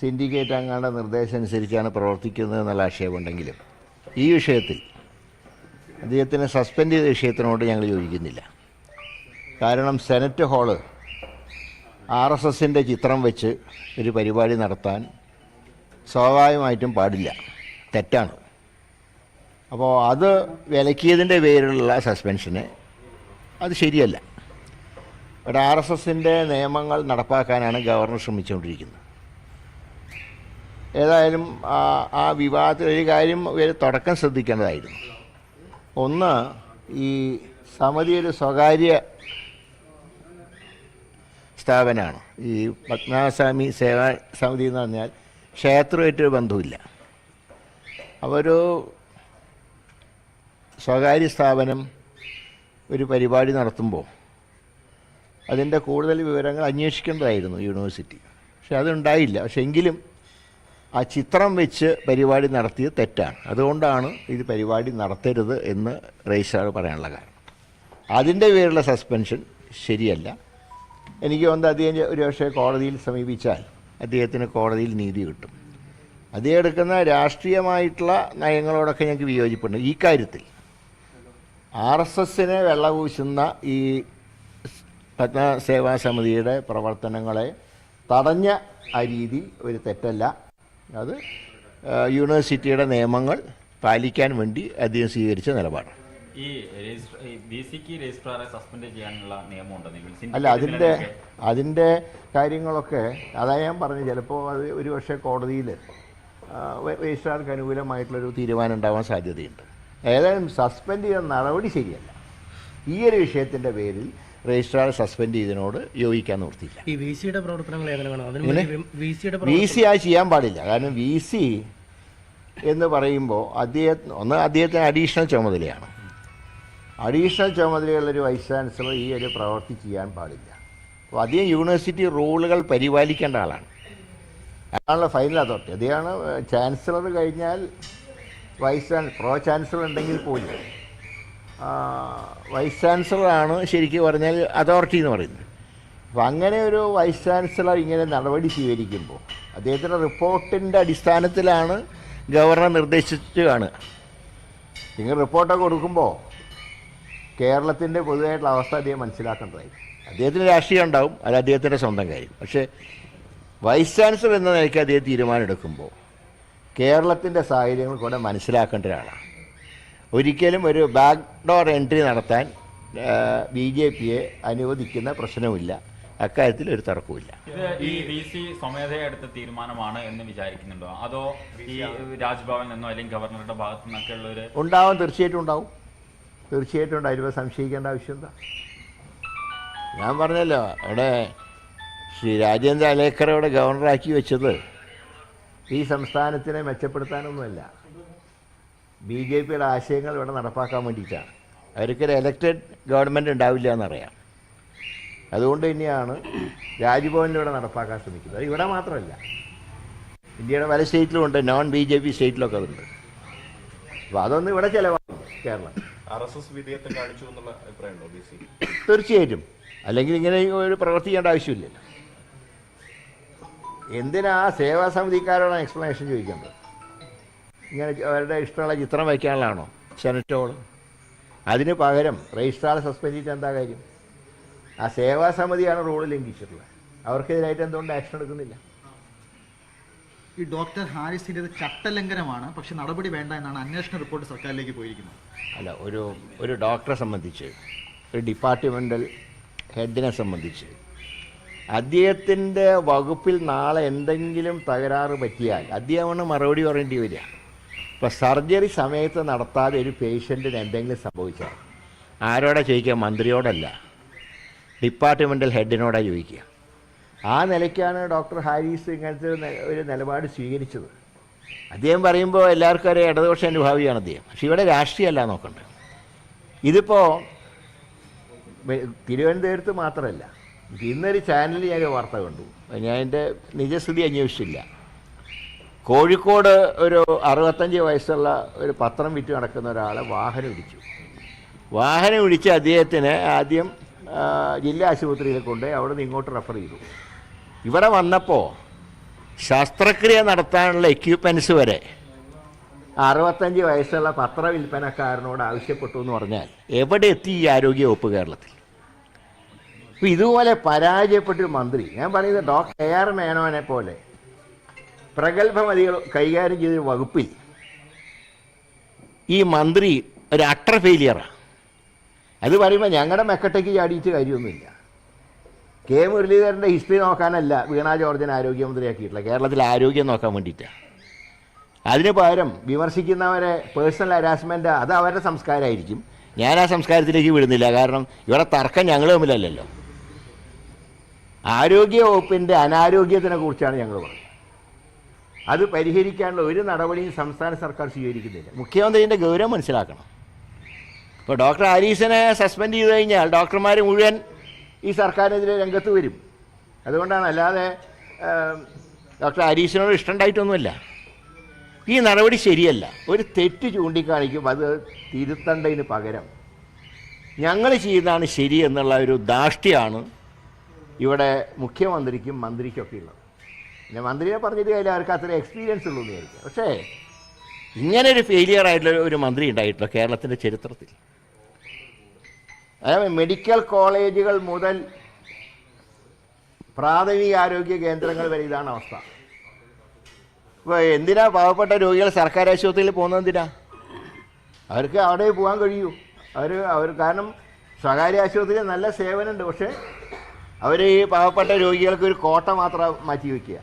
Syndicate അംഗങ്ങളുടെ നിർദ്ദേശം അനുസരിച്ചാണ് പ്രവർത്തിക്കുന്നത് എന്നുള്ള ആക്ഷേപമുണ്ടെങ്കിലും ഈ വിഷയത്തിൽ അദ്ദേഹത്തിനെ സസ്പെൻഡ് ചെയ്ത വിഷയത്തിനോട് ഞങ്ങൾ യോജിക്കുന്നില്ല. കാരണം സെനറ്റ് ഹാൾ ആർ എസ് എസിന്റെ ചിത്രം വെച്ച് ഒരു പരിപാടി നടത്താൻ സ്വാഭാവികമായിട്ടും പാടില്ല. തെറ്റാണ്. അപ്പോൾ അത് വിലക്കിയതിന്റെ പേരിലുള്ള സസ്പെൻഷന് അത് ശരിയല്ല. ഒരു ആർ എസ് എസിന്റെ നിയമങ്ങൾ നടപ്പാക്കാനാണ് ഗവർണർ ശ്രമിച്ചുകൊണ്ടിരിക്കുന്നത്. ഏതായാലും ആ- വിവാഹത്തിൽ ഒരു കാര്യം ഒരു തുടക്കം ശ്രദ്ധിക്കേണ്ടതായിരുന്നു. ഒന്ന് ഈ സമിതി ഒരു സ്വകാര്യ സ്ഥാപനമാണ്. ഈ പത്മനാഭസ്വാമി സേവാ സമിതി എന്ന് പറഞ്ഞാൽ ക്ഷേത്രമായിട്ടൊരു ബന്ധമില്ല അവരൊരു സ്വകാര്യ സ്ഥാപനം ഒരു പരിപാടി നടത്തുമ്പോൾ അതിന്റെ കൂടുതൽ വിവരങ്ങൾ അന്വേഷിക്കേണ്ടതായിരുന്നു യൂണിവേഴ്സിറ്റി. പക്ഷെ അതുണ്ടായില്ല. പക്ഷെ എങ്കിലും ആ ചിത്രം വെച്ച് പരിപാടി നടത്തിയത് തെറ്റാണ്. അതുകൊണ്ടാണ് ഇത് പരിപാടി നടത്തരുത് എന്ന് രജിസ്ട്രാർ പറയാനുള്ള കാരണം. അതിന്റെ പേരിലുള്ള സസ്പെൻഷൻ ശരിയല്ല. എനിക്ക് തോന്നുന്നത് അദ്ദേഹം ഒരു പക്ഷേ കോടതിയിൽ സമീപിച്ചാൽ അദ്ദേഹത്തിന് കോടതിയിൽ നീതി കിട്ടും. അദ്ദേഹം എടുക്കുന്ന രാഷ്ട്രീയമായിട്ടുള്ള നയങ്ങളോടൊക്കെ ഞങ്ങൾക്ക് വിയോജിപ്പുണ്ട്. ഈ കാര്യത്തിൽ ആർ എസ് എസിനെ വെള്ളപൂശുന്ന ഈ പത്മസേവാ സമിതിയുടെ പ്രവർത്തനങ്ങളെ തടഞ്ഞ ആ രീതി ഒരു തെറ്റല്ല. അത് യൂണിവേഴ്സിറ്റിയുടെ നിയമങ്ങൾ പാലിക്കാൻ വേണ്ടി അദ്ദേഹം സ്വീകരിച്ച നിലപാടാണ്. നിയമമുണ്ടെന്നെങ്കിൽ അല്ല അതിന്റെ അതിന്റെ കാര്യങ്ങളൊക്കെ അതായത് ഞാൻ പറഞ്ഞു ചിലപ്പോൾ അത് ഒരു പക്ഷേ കോടതിയിൽ രജിസ്ട്രാർക്ക് അനുകൂലമായിട്ടുള്ളൊരു തീരുമാനം ഉണ്ടാവാൻ സാധ്യതയുണ്ട്. ഏതായാലും സസ്പെൻഡ് ചെയ്ത നടപടി ശരിയല്ല. ഈ ഒരു വിഷയത്തിന്റെ പേരിൽ രജിസ്ട്രാർ സസ്പെൻഡ് ചെയ്തതിനോട് യോജിക്കാൻ നിർത്തിയില്ല ഈ വി സിയുടെ പ്രവർത്തനങ്ങൾ സി ആ ചെയ്യാൻ പാടില്ല. കാരണം വി സി എന്ന് പറയുമ്പോൾ അദ്ദേഹം ഒന്ന് അദ്ദേഹത്തിന് അഡീഷണൽ ചുമതലയാണ്. അഡീഷണൽ ചുമതലയുള്ളൊരു വൈസ് ചാൻസലർ ഈ ഒരു പ്രവൃത്തി ചെയ്യാൻ പാടില്ല. അപ്പോൾ അദ്ദേഹം യൂണിവേഴ്സിറ്റി റൂളുകൾ പരിപാലിക്കേണ്ട ആളാണ്. അയാളുടെ ഫൈനൽ അതോറിറ്റി അദ്ദേഹമാണ് ചാൻസലർ കഴിഞ്ഞാൽ വൈസ് ചാൻസലർ പ്രോ ചാൻസലർ ഉണ്ടെങ്കിൽ പോലും വൈസ് ചാൻസലറാണ് ശരിക്കും പറഞ്ഞാൽ അതോറിറ്റി എന്ന് പറയുന്നത്. അപ്പോൾ അങ്ങനെ ഒരു വൈസ് ചാൻസലർ ഇങ്ങനെ നടപടി സ്വീകരിക്കുമ്പോൾ അദ്ദേഹത്തിന്റെ റിപ്പോർട്ടിന്റെ അടിസ്ഥാനത്തിലാണ് ഗവർണർ നിർദ്ദേശിച്ച് കാണുക. നിങ്ങൾ റിപ്പോർട്ടൊക്കെ കൊടുക്കുമ്പോൾ കേരളത്തിന്റെ പൊതുവായിട്ടുള്ള അവസ്ഥ അദ്ദേഹം മനസ്സിലാക്കേണ്ടതായി. അദ്ദേഹത്തിന് രാഷ്ട്രീയം ഉണ്ടാവും അത് അദ്ദേഹത്തിന്റെ സ്വന്തം കാര്യം. പക്ഷേ വൈസ് ചാൻസലർ എന്ന നിലയ്ക്ക് അദ്ദേഹം തീരുമാനമെടുക്കുമ്പോൾ കേരളത്തിന്റെ സാഹചര്യങ്ങൾ കൂടെ മനസ്സിലാക്കേണ്ട ഒരാളാണ്. ഒരിക്കലും ഒരു ബാക്ക് ഡോർ എൻട്രി നടത്താൻ ബി ജെ പിയെ അനുവദിക്കുന്ന പ്രശ്നവുമില്ല. അക്കാര്യത്തിൽ ഒരു തർക്കവുമില്ല. ഇത് ഈ വി സി സ്വമേധയ എടുത്ത തീരുമാനമാണ് എന്ന് വിചാരിക്കുന്നുണ്ടോ? അതോ ഈ രാജ്ഭവനിൽ നിന്നോ അല്ലെങ്കിൽ ഗവർണറുടെ ഭാഗത്തു നിന്നൊക്കെ ഉള്ള ഒരു ഉണ്ടാവും തീർച്ചയായിട്ടും ഉണ്ടാവും. തീർച്ചയായിട്ടും ഉണ്ട്. സംശയിക്കേണ്ട ആവശ്യം എന്താ ഞാൻ പറഞ്ഞല്ലോ അവിടെ ശ്രീ രാജേന്ദ്ര അലേക്കറെ ഇവിടെ ഗവർണറാക്കി വെച്ചത് ഈ സംസ്ഥാനത്തിനെ മെച്ചപ്പെടുത്താനൊന്നുമല്ല. ബി ജെ പിയുടെ ആശയങ്ങൾ ഇവിടെ നടപ്പാക്കാൻ വേണ്ടിയിട്ടാണ്. അവർക്കൊരു എലക്റ്റഡ് ഗവൺമെന്റ് ഉണ്ടാവില്ല എന്നറിയാം. അതുകൊണ്ട് തന്നെയാണ് രാജ്ഭവനിൽ ഇവിടെ നടപ്പാക്കാൻ ശ്രമിക്കുന്നത്. അത് ഇവിടെ മാത്രമല്ല. ഇന്ത്യയുടെ പല സ്റ്റേറ്റിലും ഉണ്ട്. നോൺ ബി ജെ പി സ്റ്റേറ്റിലൊക്കെ അതുണ്ട് അപ്പോൾ അതൊന്നും ഇവിടെ ചിലവാകും കേരളം. ആർ എസ് എസ് വിധേയത്വം കാണിച്ചു എന്നുള്ള അഭിപ്രായമുണ്ടോ ബി സി തീർച്ചയായിട്ടും. അല്ലെങ്കിൽ ഇങ്ങനെ ഒരു പ്രവൃത്തി ചെയ്യേണ്ട ആവശ്യമില്ലല്ലോ. എന്തിനാ സേവാ സമിതിക്കാരോടാണ് എക്സ്പ്ലനേഷൻ ചോദിക്കേണ്ടത്? ഇങ്ങനെ അവരുടെ ഇഷ്ടമുള്ള ചിത്രം വയ്ക്കാനുള്ളതാണോ സെനറ്റോൾ അതിന് പകരം രജിസ്ട്രാർ സസ്പെൻഡ് ചെയ്തിട്ട് എന്താ കാര്യം? ആ സേവാ സമിതിയാണ് റൂൾ ലംഘിച്ചിട്ടുള്ളത്. അവർക്കെതിരായിട്ട് എന്തുകൊണ്ട് ആക്ഷൻ എടുക്കുന്നില്ല? ഈ ഡോക്ടർ ഹാരിസിന്റെ ചട്ടലംഘനമാണ് പക്ഷെ നടപടി വേണ്ട എന്നാണ് അന്വേഷണ റിപ്പോർട്ട് സർക്കാരിലേക്ക് പോയിരിക്കുന്നത്. അല്ല ഒരു ഒരു ഡോക്ടറെ സംബന്ധിച്ച് ഒരു ഡിപ്പാർട്ട്മെന്റൽ ഹെഡിനെ സംബന്ധിച്ച് അദ്ദേഹത്തിന്റെ വകുപ്പിൽ നാളെ എന്തെങ്കിലും തകരാറ് പറ്റിയാൽ അദ്ദേഹമാണ് മറുപടി പറയേണ്ടി വരിക. ഇപ്പോൾ സർജറി സമയത്ത് നടത്താതെ ഒരു പേഷ്യന്റിന് എന്തെങ്കിലും സംഭവിച്ചാൽ ആരോടാ ചോദിക്കുക? മന്ത്രിയോടല്ല. ഡിപ്പാർട്ട്മെന്റൽ ഹെഡിനോടാ ചോദിക്കുക. ആ നിലയ്ക്കാണ് ഡോക്ടർ ഹാരിസ് ഇങ്ങനത്തെ ഒരു നിലപാട് സ്വീകരിച്ചത്. അദ്ദേഹം പറയുമ്പോൾ എല്ലാവർക്കും ഒരു ഇടതുപക്ഷ അനുഭാവിയാണ് അദ്ദേഹം. പക്ഷെ ഇവിടെ രാഷ്ട്രീയമല്ല നോക്കണ്ടത് ഇതിപ്പോൾ തിരുവനന്തപുരത്ത് മാത്രമല്ല ഇന്നൊരു ചാനലിൽ ഞാൻ വാർത്ത കണ്ടു. ഞാൻ എന്റെ നിജസ്ഥിതി അന്വേഷിച്ചില്ല. കോഴിക്കോട് ഒരു അറുപത്തഞ്ച് വയസ്സുള്ള ഒരു പത്രം വിറ്റ് നടക്കുന്ന ഒരാളെ വാഹനം ഇടിച്ചു. വാഹനം ഇടിച്ച് അദ്ദേഹത്തിന് ആദ്യം ജില്ലാ ആശുപത്രിയിൽ കൊണ്ട് അവിടെ നിന്ന് ഇങ്ങോട്ട് റെഫർ ചെയ്തു. ഇവിടെ വന്നപ്പോൾ ശസ്ത്രക്രിയ നടത്താനുള്ള എക്യുപ്മെൻസ് വരെ അറുപത്തഞ്ച് വയസ്സുള്ള പത്ര വിൽപ്പനക്കാരനോട് ആവശ്യപ്പെട്ടു എന്ന് പറഞ്ഞാൽ എവിടെ എത്തി ഈ ആരോഗ്യ വകുപ്പ് കേരളത്തിൽ? അപ്പോൾ ഇതുപോലെ പരാജയപ്പെട്ടൊരു മന്ത്രി ഞാൻ പറയുന്നത് ഡോക്ടർ എ ആർ മേനോനെ പോലെ പ്രഗത്ഭമതികൾ കൈകാര്യം ചെയ്ത വകുപ്പിൽ ഈ മന്ത്രി ഒരു അട്ടർ ഫെയിലിയറാണ് അത് പറയുമ്പോൾ ഞങ്ങളുടെ മെക്കട്ടയ്ക്ക് ചാടിയിട്ട് കാര്യമൊന്നുമില്ല. കെ മുരളീധരന്റെ ഹിസ്റ്ററി നോക്കാനല്ല വീണ ജോർജിനെ ആരോഗ്യമന്ത്രിയാക്കിയിട്ടുള്ള കേരളത്തിലെ ആരോഗ്യം നോക്കാൻ വേണ്ടിയിട്ടാണ് അതിന് പകരം വിമർശിക്കുന്നവരെ പേഴ്സണൽ ഹരാസ്മെന്റ് അത് അവരുടെ സംസ്കാരമായിരിക്കും ഞാൻ ആ സംസ്കാരത്തിലേക്ക് വിടുന്നില്ല. കാരണം ഇവിടെ തർക്കം ഞങ്ങൾ തമ്മിലല്ലല്ലോ. ആരോഗ്യ വകുപ്പിന്റെ അനാരോഗ്യത്തിനെ കുറിച്ചാണ് ഞങ്ങൾ പറയുന്നത്. അത് പരിഹരിക്കാനുള്ള ഒരു നടപടിയും സംസ്ഥാന സർക്കാർ സ്വീകരിക്കുന്നില്ല. മുഖ്യമന്ത്രിന്റെ ഗൗരവം മനസ്സിലാക്കണം. ഇപ്പോൾ ഡോക്ടർ ആരീസിനെ സസ്പെൻഡ് ചെയ്ത് കഴിഞ്ഞാൽ ഡോക്ടർമാർ മുഴുവൻ ഈ സർക്കാരിനെതിരെ രംഗത്ത് വരും. അതുകൊണ്ടാണ് അല്ലാതെ ഡോക്ടർ ആരീസിനോട് ഇഷ്ടമുണ്ടായിട്ടൊന്നുമില്ല. ഈ നടപടി ശരിയല്ല. ഒരു തെറ്റ് ചൂണ്ടിക്കാണിക്കും അത് തിരുത്തേണ്ടതിന് പകരം. ഞങ്ങൾ ചെയ്യുന്നതാണ് ശരി എന്നുള്ള ഒരു ദാഷ്ട്യാണ് ഇവിടെ മുഖ്യമന്ത്രിക്കും മന്ത്രിക്കൊക്കെ ഉള്ളത്. പിന്നെ മന്ത്രിയെ പറഞ്ഞിട്ട് കാര്യം അവർക്ക് അത്ര എക്സ്പീരിയൻസ് ഉള്ളൂ എന്ന് വിചാരിക്കുക പക്ഷേ ഇങ്ങനെ ഒരു ഫെയിലിയർ ആയിട്ടുള്ള ഒരു മന്ത്രി ഉണ്ടായിട്ടില്ല കേരളത്തിന്റെ ചരിത്രത്തിൽ. അതായത് മെഡിക്കൽ കോളേജുകൾ മുതൽ പ്രാഥമിക ആരോഗ്യ കേന്ദ്രങ്ങൾ വരെ ഇതാണ് അവസ്ഥ. ഇപ്പോൾ എന്തിനാ പാവപ്പെട്ട രോഗികൾ സർക്കാർ ആശുപത്രിയിൽ പോകുന്നത് എന്തിനാ? അവർക്ക് അവിടെ പോകാൻ കഴിയൂ. അവർ അവർ കാരണം സ്വകാര്യ ആശുപത്രിയിൽ നല്ല സേവനമുണ്ട് പക്ഷേ അവർ ഈ പാവപ്പെട്ട രോഗികൾക്ക് ഒരു കോട്ട മാത്രം മാറ്റി വയ്ക്കുക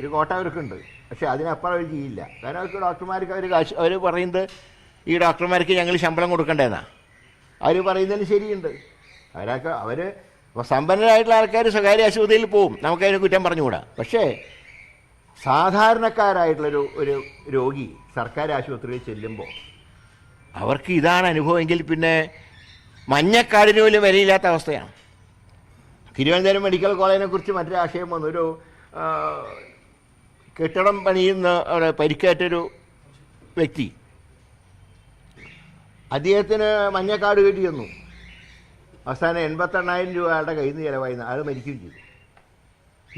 ഒരു കോട്ട അവർക്കുണ്ട്. പക്ഷെ അതിനപ്പുറം അവർ ചെയ്യില്ല കാരണം അവർക്ക് ഡോക്ടർമാർക്ക് അവർ കാശ് അവർ പറയുന്നത് ഈ ഡോക്ടർമാർക്ക് ഞങ്ങൾ ശമ്പളം കൊടുക്കണ്ടേന്നാ. അവർ പറയുന്നതിന് ശരിയുണ്ട്. അവരൊക്കെ അവർ സമ്പന്നരായിട്ടുള്ള ആൾക്കാർ സ്വകാര്യ ആശുപത്രിയിൽ പോവും. നമുക്കതിനെ കുറ്റം പറഞ്ഞുകൂടാ. പക്ഷേ സാധാരണക്കാരായിട്ടുള്ളൊരു ഒരു രോഗി സർക്കാർ ആശുപത്രിയിൽ ചെല്ലുമ്പോൾ അവർക്ക് ഇതാണ് അനുഭവമെങ്കിൽ പിന്നെ മഞ്ഞക്കാടിന് പോലും വിലയില്ലാത്ത അവസ്ഥയാണ്. തിരുവനന്തപുരം മെഡിക്കൽ കോളേജിനെ കുറിച്ച് ആശയം വന്നു. ഒരു കെട്ടിടം പണിയുന്ന അവിടെ പരിക്കേറ്റൊരു വ്യക്തി. അദ്ദേഹത്തിന് മഞ്ഞക്കാട് കെട്ടി തന്നു. അവസാനം എൺപത്തെണ്ണായിരം രൂപ ആളുടെ കയ്യിൽ നിന്ന് ചിലവായി ആൾ മരിക്കുകയും ചെയ്തു.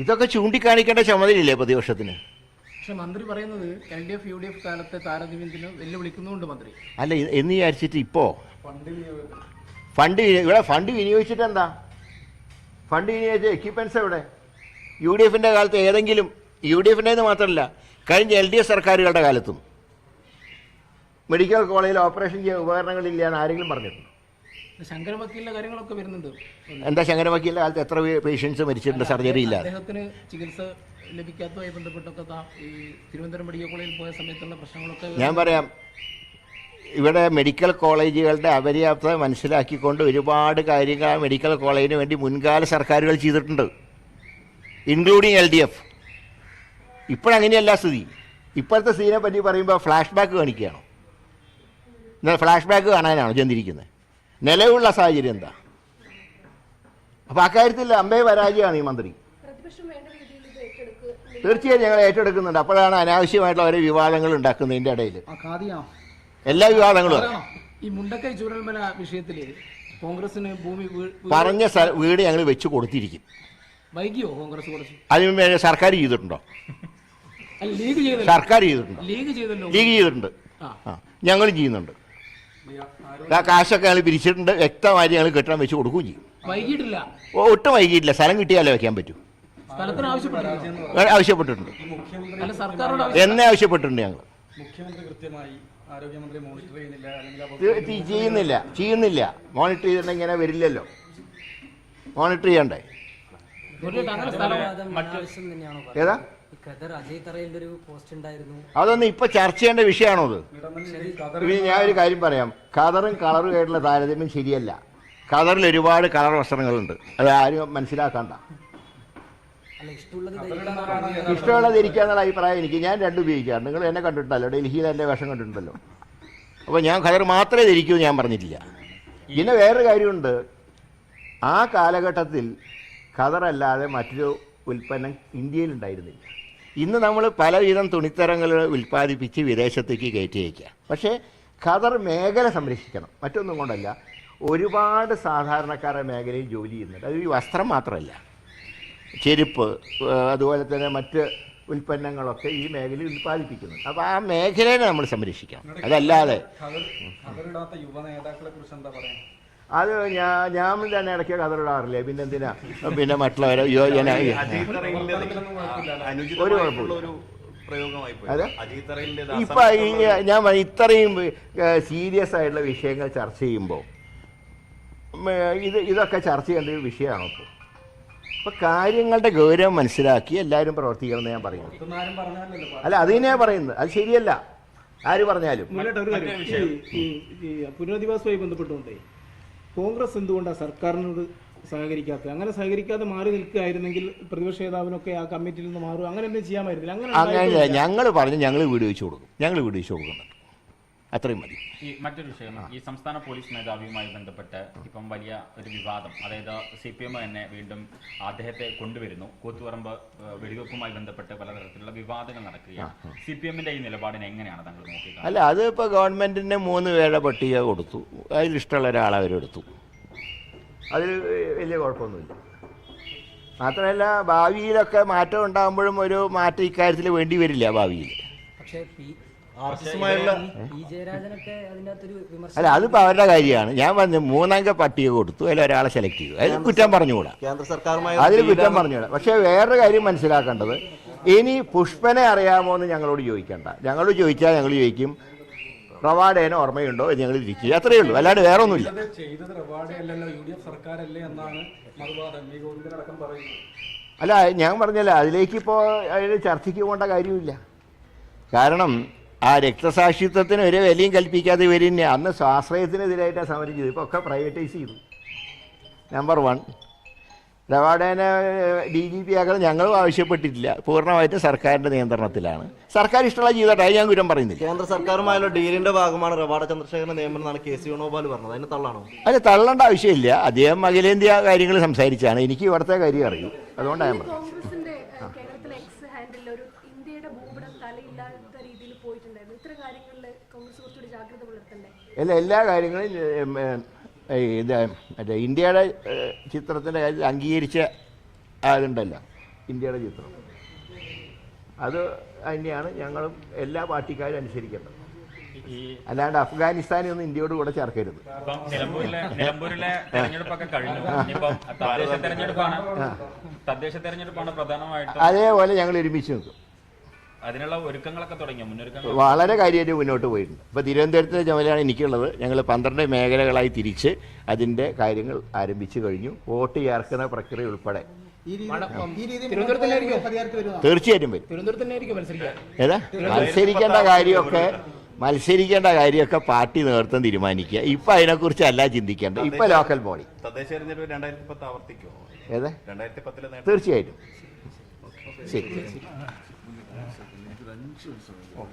ഇതൊക്കെ ചൂണ്ടിക്കാണിക്കേണ്ട ചുമതലയില്ലേ പ്രതിപക്ഷത്തിന്? പക്ഷെ മന്ത്രി പറയുന്നത് L D F U D F കാലത്തെ താരതമ്യത്തിന് വെല്ലുവിളിക്കുന്നുണ്ട് മന്ത്രി. അല്ല എന്ന് വിചാരിച്ചിട്ട് ഇപ്പോൾ ഫണ്ട് ഇവിടെ ഫണ്ട് വിനിയോഗിച്ചിട്ട് എന്താ ഫണ്ട് വിനിയോഗിച്ച എക്യുപ്മെൻസ് എവിടെ? യു ഡി എഫിന്റെ കാലത്ത് ഏതെങ്കിലും യു ഡി എഫിന്റെ മാത്രമല്ല കഴിഞ്ഞ എൽ ഡി എഫ് സർക്കാരുകളുടെ കാലത്തും. മെഡിക്കൽ കോളേജിൽ ഓപ്പറേഷൻ ചെയ്യാൻ ഉപകരണങ്ങളില്ല എന്ന് ആരെങ്കിലും പറഞ്ഞിട്ടുണ്ട്? ശങ്കര വക്കീലിന്റെ കാര്യങ്ങളൊക്കെ വരുന്നുണ്ട്. എന്താ ശങ്കരവക്കീലിന്റെ കാലത്ത് എത്ര പേഷ്യൻസ് മരിച്ചിട്ടുണ്ട് സർജറി ഇല്ല അദ്ദേഹത്തിന് ചികിത്സ ലഭിക്കാത്തതുമായി ബന്ധപ്പെട്ടൊക്കെ ഈ തിരുവനന്തപുരം മെഡിക്കൽ കോളേജിൽ പോയ സമയത്തുള്ള പ്രശ്നങ്ങളൊക്കെ ഞാൻ പറയാം ഇവിടെ മെഡിക്കൽ കോളേജുകളുടെ അപര്യാപ്തത മനസ്സിലാക്കിക്കൊണ്ട് ഒരുപാട് കാര്യങ്ങൾ മെഡിക്കൽ കോളേജിന് വേണ്ടി മുൻകാല സർക്കാരുകൾ ചെയ്തിട്ടുണ്ട് ഇൻക്ലൂഡിങ് എൽ ഡി എഫ് ഇപ്പോഴങ്ങനെയല്ല സ്ഥിതി. ഇപ്പോഴത്തെ സ്ഥിതിനെ പറ്റി പറയുമ്പോൾ ഫ്ലാഷ് ബാക്ക് കാണിക്കുകയാണോ. എന്നാൽ ഫ്ലാഷ് ബാക്ക് കാണാനാണോ ചെന്നിരിക്കുന്നത്. നിലവിലുള്ള സാഹചര്യം എന്താ? അപ്പോൾ അക്കാര്യത്തിൽ അമ്പേ പരാജയമാണ് ഈ മന്ത്രി. തീർച്ചയായും ഞങ്ങൾ ഏറ്റെടുക്കുന്നുണ്ട്. അപ്പോഴാണ് അനാവശ്യമായിട്ടുള്ള ഓരോ വിവാദങ്ങൾ ഉണ്ടാക്കുന്നതിന്റെ ഇടയിൽ. എല്ലാ വിവാദങ്ങളും. ഈ മുണ്ടക്കൈ ചൂരൽമല വിഷയത്തിൽ കോൺഗ്രസിന് ഭൂമി പറഞ്ഞ വീട് ഞങ്ങൾ വെച്ച് കൊടുത്തിരിക്കും. വൈകിയോ കോൺഗ്രസ് കുറച്ച്? അതിന് മുമ്പേ സർക്കാർ ചെയ്തിട്ടുണ്ടോ? സർക്കാർ ചെയ്തിട്ടുണ്ട്. ലീഗ് ചെയ്തല്ലോ. ലീഗ് ചെയ്തിട്ടുണ്ട്. ഞങ്ങളും ചെയ്യുന്നുണ്ട്. ആ കാശൊക്കെ ഞങ്ങൾ പിരിച്ചിട്ടുണ്ട്. വ്യക്തമായിട്ട് ഞങ്ങൾ കെട്ടിടം വെച്ച് കൊടുക്കുകയും ചെയ്യും. വൈകിട്ടില്ല. ഓ, ഒട്ടും വൈകിട്ടില്ല സ്ഥലം കിട്ടിയാലേ വെക്കാൻ പറ്റൂ. ആവശ്യപ്പെട്ടിട്ടുണ്ട്. എന്നെ ആവശ്യപ്പെട്ടിട്ടുണ്ട് ഞങ്ങൾ. മുഖ്യമന്ത്രി കൃത്യമായി ആരോഗ്യമന്ത്രി മോണിറ്റർ ചെയ്യുന്നില്ല ചെയ്യുന്നില്ല. ചെയ്യുന്നില്ല. മോണിറ്റർ ചെയ്തിട്ടുണ്ടെങ്കിൽ ഇങ്ങനെ വരില്ലല്ലോ. മോണിറ്റർ ചെയ്യണ്ടേ? ഏതാ? ഈ ഖദർ അജയ് ഒരു പോസ്റ്റ് ഉണ്ടായിരുന്നു. അതൊന്നും ഇപ്പൊ ചർച്ച ചെയ്യേണ്ട വിഷയമാണോ അത്? പിന്നെ ഞാൻ ഒരു കാര്യം പറയാം. കളറും കളറും ആയിട്ടുള്ള താരതമ്യം ശരിയല്ല. കളറിൽ ഒരുപാട് കളർ വസ്ത്രങ്ങളുണ്ട്. അത് ആരും മനസ്സിലാക്കണ്ട. അല്ല ഇഷ്ടമുള്ളത് ഇരിക്കാന്നുള്ള ഇഷ്ടമുള്ളത് ഇരിക്കുക എന്നുള്ള അഭിപ്രായം എനിക്ക്. ഞാൻ രണ്ടും ഉപയോഗിക്കാറ് നിങ്ങൾ എന്നെ കണ്ടിട്ടുണ്ടല്ലോ. ഡൽഹിയിൽ എന്റെ വേഷം കണ്ടിട്ടുണ്ടല്ലോ. അപ്പോൾ ഞാൻ കളർ മാത്രമേ ധരിക്കൂ ഞാൻ പറഞ്ഞിട്ടില്ല. പിന്നെ വേറൊരു കാര്യമുണ്ട്. ആ കാലഘട്ടത്തിൽ ഖദറല്ലാതെ മറ്റൊരു ഉൽപ്പന്നം ഇന്ത്യയിൽ ഉണ്ടായിരുന്നില്ല. ഇന്ന് നമ്മൾ പലവിധം തുണിത്തരങ്ങൾ ഉൽപ്പാദിപ്പിച്ച് വിദേശത്തേക്ക് കയറ്റി അയക്കുക പക്ഷേ ഖദർ മേഖല സംരക്ഷിക്കണം. മറ്റൊന്നും കൊണ്ടല്ല. ഒരുപാട് സാധാരണക്കാരുടെ മേഖലയിൽ ജോലി ചെയ്യുന്നുണ്ട്. അത് ഈ വസ്ത്രം മാത്രമല്ല. ചെരുപ്പ് അതുപോലെ തന്നെ മറ്റ് ഉൽപ്പന്നങ്ങളൊക്കെ ഈ മേഖലയിൽ ഉൽപ്പാദിപ്പിക്കുന്നുണ്ട്. അപ്പോൾ ആ മേഖലയെ നമ്മൾ സംരക്ഷിക്കണം. അതല്ലാതെ കുറിച്ച് എന്താ അത് ഞാൻ ഞാൻ തന്നെ ഇടയ്ക്ക് കതറിടാറില്ലേ? പിന്നെ എന്തിനാ പിന്നെ മറ്റുള്ളവരെ അയ്യോ ഞാൻ ഒരു കുഴപ്പമില്ല. ഇപ്പൊ ഞാൻ ഇത്രയും സീരിയസ് ആയിട്ടുള്ള വിഷയങ്ങൾ ചർച്ച ചെയ്യുമ്പോൾ ഇത് ഇതൊക്കെ ചർച്ച ചെയ്യേണ്ട ഒരു വിഷയമാണ് ഇപ്പോൾ അപ്പോൾ കാര്യങ്ങളുടെ ഗൗരവം മനസ്സിലാക്കി എല്ലാവരും പ്രവർത്തിക്കണം ഞാൻ പറയുന്നു. അല്ല അത് തന്നെയാണ് പറയുന്നത്. അത് ശരിയല്ല. ആര് പറഞ്ഞാലും. പുനരധിവാസവുമായി ബന്ധപ്പെട്ടുകൊണ്ടേ കോൺഗ്രസ് എന്തുകൊണ്ടാണ് സർക്കാരിനോട് സഹകരിക്കാത്തത്? അങ്ങനെ സഹകരിക്കാതെ മാറി നിൽക്കുകയായിരുന്നെങ്കിൽ പ്രതിപക്ഷ നേതാവിനൊക്കെ ആ കമ്മിറ്റിയിൽ നിന്ന് മാറും അങ്ങനെ എന്തെങ്കിലും ചെയ്യാമായിരുന്നില്ല? അങ്ങനെ ഞങ്ങൾ പറഞ്ഞ് ഞങ്ങൾ വീട് വെച്ച് കൊടുക്കും. ഞങ്ങൾ വീട് വെച്ച് കൊടുക്കുന്നുണ്ട്. അത്രയും മതി. ഈ മറ്റൊരു വിഷയം ഈ സംസ്ഥാന പോലീസ് മേധാവിയുമായി ബന്ധപ്പെട്ട് ഇപ്പം വലിയ ഒരു വിവാദം അതായത് സി പി എം തന്നെ വീണ്ടും അദ്ദേഹത്തെ കൊണ്ടുവരുന്നു. കൂത്തുപറമ്പ് വെടിവെപ്പുമായി ബന്ധപ്പെട്ട് പലതരത്തിലുള്ള വിവാദങ്ങൾ നടക്കുകയാണ്. സി പി എമ്മിന്റെ ഈ നിലപാടിനെ എങ്ങനെയാണ് താങ്കൾ നോക്കിക്കാണുന്നത്? അല്ല അത് ഇപ്പോൾ ഗവൺമെന്റിന്റെ മൂന്ന് പേരുടെ പട്ടിക കൊടുത്തു. അതിലിഷ്ടമുള്ള ഒരാളെ അവരെടുത്തു അതിൽ വലിയ കുഴപ്പമൊന്നുമില്ല. മാത്രമല്ല ഭാവിയിലൊക്കെ മാറ്റം ഉണ്ടാകുമ്പോഴും ഒരു മാറ്റം ഇക്കാര്യത്തിൽ വേണ്ടി വരില്ല ഭാവിയിൽ. പക്ഷേ അല്ല അതിപ്പോ അവരുടെ കാര്യമാണ്. ഞാൻ പറഞ്ഞ മൂന്നംഗ പട്ടിക കൊടുത്തു അതിൽ ഒരാളെ സെലക്ട് ചെയ്തു. അതിൽ കുറ്റം പറഞ്ഞുകൂടാ? കേന്ദ്ര സർക്കാരുമായി അതിൽ കുറ്റം പറഞ്ഞുകൂടാ. പക്ഷേ വേറൊരു കാര്യം മനസ്സിലാക്കേണ്ടത് ഇനി പുഷ്പനെ അറിയാമോ എന്ന് ഞങ്ങളോട് ചോദിക്കണ്ട. ഞങ്ങളോട് ചോദിച്ചാൽ ഞങ്ങൾ ചോദിക്കും റവാഡേനെ ഓർമ്മയുണ്ടോ? എന്ന് ഞങ്ങൾ ഇരിക്കുക അത്രയേ ഉള്ളൂ. അല്ലാണ്ട് വേറെ ഒന്നുമില്ല അല്ല ഞാൻ പറഞ്ഞല്ല അതിലേക്ക് ഇപ്പോൾ അതിൽ ചർച്ചയ്ക്ക് പോകേണ്ട കാര്യമില്ല. കാരണം ആ രക്തസാക്ഷിത്വത്തിന് ഒരു വിലയും കൽപ്പിക്കാതെ ഇവർ അന്ന് സ്വാശ്രയത്തിനെതിരായിട്ടാണ് സമരം ചെയ്തത്. ഇപ്പോൾ ഒക്കെ പ്രൈവറ്റൈസ് ചെയ്തു. നമ്പർ വൺ റവാഡേനെ ഡി ജി പി ആക്കണം ഞങ്ങളും ആവശ്യപ്പെട്ടിട്ടില്ല. പൂർണമായിട്ടും സർക്കാരിന്റെ നിയന്ത്രണത്തിലാണ്. സർക്കാർ ഇഷ്ടമുള്ള ചെയ്തോട്ടെ അത് ഞാൻ കുറ്റം പറയുന്നില്ല. കേന്ദ്ര സർക്കാരുമായുള്ള ഡീലിന്റെ ഭാഗമാണ് റവാഡ ചന്ദ്രശേഖരൻ നിയമനം എന്നാണ് കെ സി വേണുഗോപാൽ പറഞ്ഞത്. അതിന് തള്ളാണോ? അതിന് തള്ളേണ്ട ആവശ്യമില്ല. അദ്ദേഹം അഖിലേന്ത്യാ കാര്യങ്ങൾ സംസാരിച്ചാണ്. എനിക്ക് ഇവിടുത്തെ കാര്യം അറിയൂ. അതുകൊണ്ടാണ് ഞാൻ പറഞ്ഞത്. എല്ലാ എല്ലാ കാര്യങ്ങളും ഇത് മറ്റേ ഇന്ത്യയുടെ ചിത്രത്തിന്റെ കാര്യത്തിൽ അംഗീകരിച്ച ആളുണ്ടല്ല ഇന്ത്യയുടെ ചിത്രം. അത് തന്നെയാണ് ഞങ്ങളും എല്ലാ പാർട്ടിക്കാരും അനുസരിക്കേണ്ടത്. അല്ലാണ്ട് അഫ്ഗാനിസ്ഥാനിൽ ഒന്നും ഇന്ത്യയോട് കൂടെ ചേർക്കരുത്. അതേപോലെ ഞങ്ങൾ ഒരുമിച്ച് നിൽക്കും. അതിനുള്ള ഒരുക്കങ്ങളൊക്കെ തുടങ്ങിയ? മുന്നൊരുക്കങ്ങൾ? വളരെ കാര്യമായിട്ട് മുന്നോട്ട് പോയിട്ടുണ്ട്. ഇപ്പോൾ തിരുവനന്തപുരത്തെ ചുമതലയാണ് എനിക്കുള്ളത്. ഞങ്ങൾ പന്ത്രണ്ട് മേഖലകളായി തിരിച്ച് അതിന്റെ കാര്യങ്ങൾ ആരംഭിച്ചു കഴിഞ്ഞു. വോട്ട് ചേർക്കുന്ന പ്രക്രിയ ഉൾപ്പെടെ. തീർച്ചയായിട്ടും ഏതാ? മത്സരിക്കേണ്ട കാര്യമൊക്കെ മത്സരിക്കേണ്ട കാര്യമൊക്കെ പാർട്ടി നേതൃത്വം തീരുമാനിക്കുക. ഇപ്പൊ അതിനെക്കുറിച്ച് അല്ല ചിന്തിക്കേണ്ട ഇപ്പൊ ലോക്കൽ ബോഡി തദ്ദേശ തീർച്ചയായിട്ടും. രണ്ടായിരത്തി 人质什么。